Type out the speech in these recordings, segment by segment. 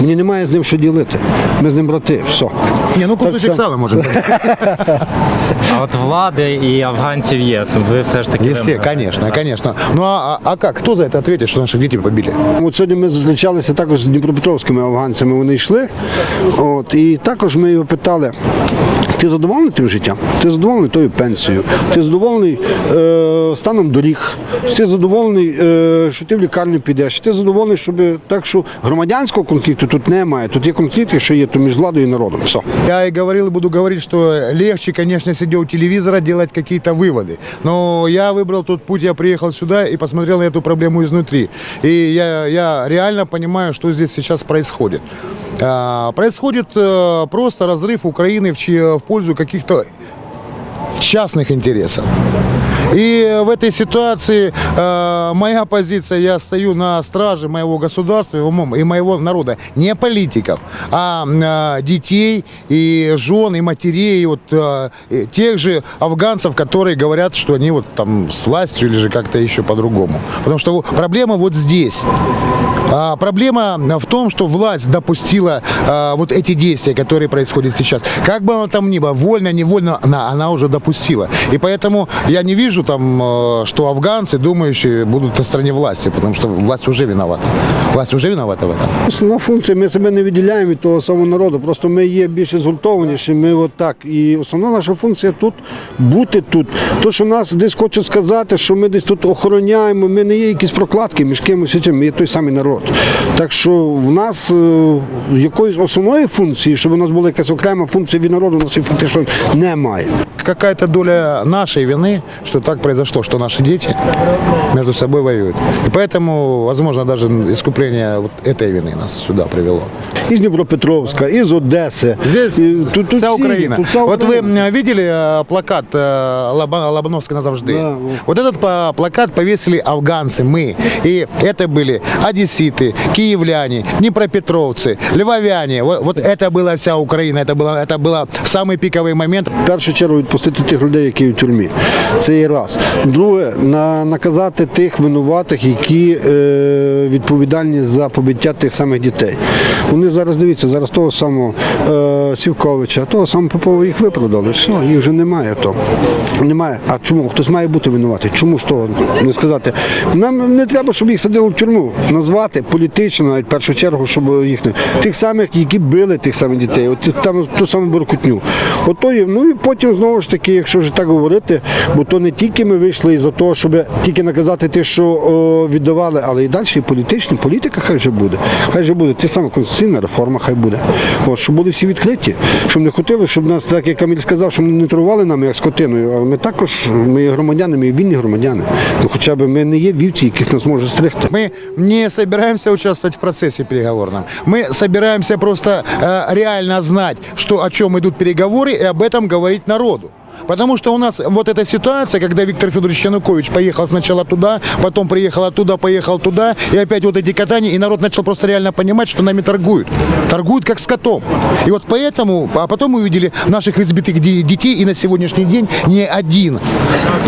Мені немає з ним що ділити. Ми з ним брати. Все. Ні, ну кусочок кусочек сам- сала може бути. А от влади і афганців є. То ви все ж таки Є, звісно, звісно. конечно. Ну а, а- як? Хто за это ответит, що наших дітей побили? От сьогодні ми зустрічалися також з дніпропетровськими афганцями. Вони йшли. От, і також ми його питали. Ти задоволений тим життям? Ти задоволений тою пенсією? Ти задоволений е, станом доріг? Ти задоволений, е, що ти в лікарню підеш? Ти задоволений, щоб так, що громадянського конфлікту тут немає. Тут є конфлікт, якщо є, то між владою і народом. Все. Я и говорил, и буду говорить, что легче, конечно, сидя у телевизора, делать какие-то выводы. Но я выбрал тот путь, я приехал сюда и посмотрел на эту проблему изнутри. И я, я реально понимаю, что здесь сейчас происходит. А, происходит э, просто разрыв Украины в, чи- в пользу каких-то частных интересов. И в этой ситуации э, моя позиция, я стою на страже моего государства и мо- и моего народа, не политиков, а э, детей и жен, и матерей, и вот э, тех же афганцев, которые говорят, что они вот там с властью или же как-то еще по-другому. Потому что проблема вот здесь. А, проблема в том, что власть допустила а, вот эти действия, которые происходят сейчас. Как бы оно там ни было, вольно, невольно, она, она уже допустила. И поэтому я не вижу там, э, что афганцы, думающие, будут на стороне власти, потому что власть уже виновата. Власть уже виновата в этом. Основна функція, ми себе не відділяємо від того самого народу, просто ми є більш згуртованіші, ми отак. І основна наша функція тут бути тут. То, що нас десь хочуть сказати, що ми десь тут охороняємо, ми не є якісь прокладки між кимось і цим, ми є той самий народ. Так що в нас е, якоїсь основної функції, щоб у нас була якась окрема функція від народу, у нас її фактично немає. Какая-то доля нашей вины, что так произошло, что наши дети между собой воюют. И поэтому, возможно, даже искупление вот этой вины нас сюда привело. Із Дніпропетровська, із Одеси. Здесь І тут, тут вся всі, Украина. тут вся Вот вы Україна. м, видели э, плакат э, Лоба- Лобановской назавжди? Да, вот. Вот этот пла- плакат повесили афганцы, мы. И это были одесситы, киевляне, днепропетровцы, львовяне. Вот, вот это была вся Украина. Это было, это было в самый пиковый момент. В першу чергу відпустити тих людей, які в тюрмі. Це є раз. Друге, на, наказати тих винуватих, які е, відповідальні за побиття тих самих дітей. Вони зараз дивіться, зараз того самого е, Сівковича, того самого Попова їх виправдали. Все, їх вже немає того. Немає. А чому? Хтось має бути винуватий. Чому ж того не сказати? Нам не треба, щоб їх садили в тюрму. Назвати політично, навіть в першу чергу, щоб їх не тих самих, які били тих самих дітей, от там ту саму Боркутню. Ото є. Ну і потім знову ж таки, якщо вже так говорити, бо то не тільки ми вийшли із за того, щоб тільки наказати те, що о, віддавали, але і далі і політичні, політика хай вже буде. Хай вже буде те саме конституційна реформа, хай буде. От, щоб були всі відкриті, щоб не хотіли, щоб нас, так як Каміль сказав, щоб не трували нами як скотиною. Але ми також ми є громадяни, ми є вільні громадяни. Ну, хоча б ми не є вівці, яких нас може стригти. Мы не собираемся участвовать в процессе переговорном. Мы собираемся просто э, реально знать, что, о чем идут переговоры, и об этом говорить народу. Потому что у нас вот эта ситуация, когда Виктор Федорович Янукович поехал сначала туда, потом приехал оттуда, поехал туда, и опять вот эти катания, и народ начал просто реально понимать, что нами торгуют. Торгуют как с котом. И вот поэтому, а потом мы увидели наших избитых де- детей, и на сегодняшний день ни один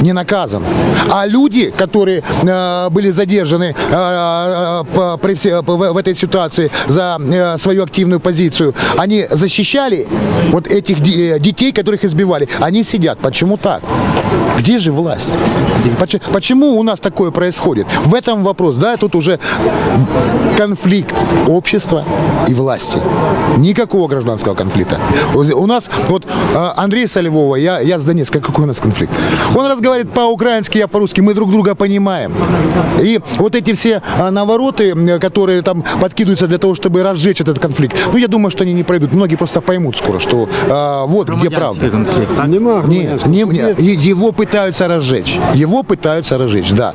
не наказан. А люди, которые э, были задержаны э, э, по- при все- по- в, в этой ситуации за э, свою активную позицию, они защищали вот этих де- детей, которых избивали. Они сидят. Почему так? Где же власть? Поч- Почему у нас такое происходит? В этом вопрос. Да, тут уже конфликт общества и власти. Никакого гражданского конфликта. У нас, вот э, Андрей Солевого, я, я с Донецка, какой у нас конфликт? Он разговаривает по-украински, я по-русски, мы друг друга понимаем. И вот эти все э, навороты, которые там подкидываются для того, чтобы разжечь этот конфликт, ну, я думаю, что они не пройдут. Многие просто поймут скоро, что э, вот где правда. Конфлікт, так? Нема Нет, не, не, его пытаются разжечь. Его пытаются разжечь, да.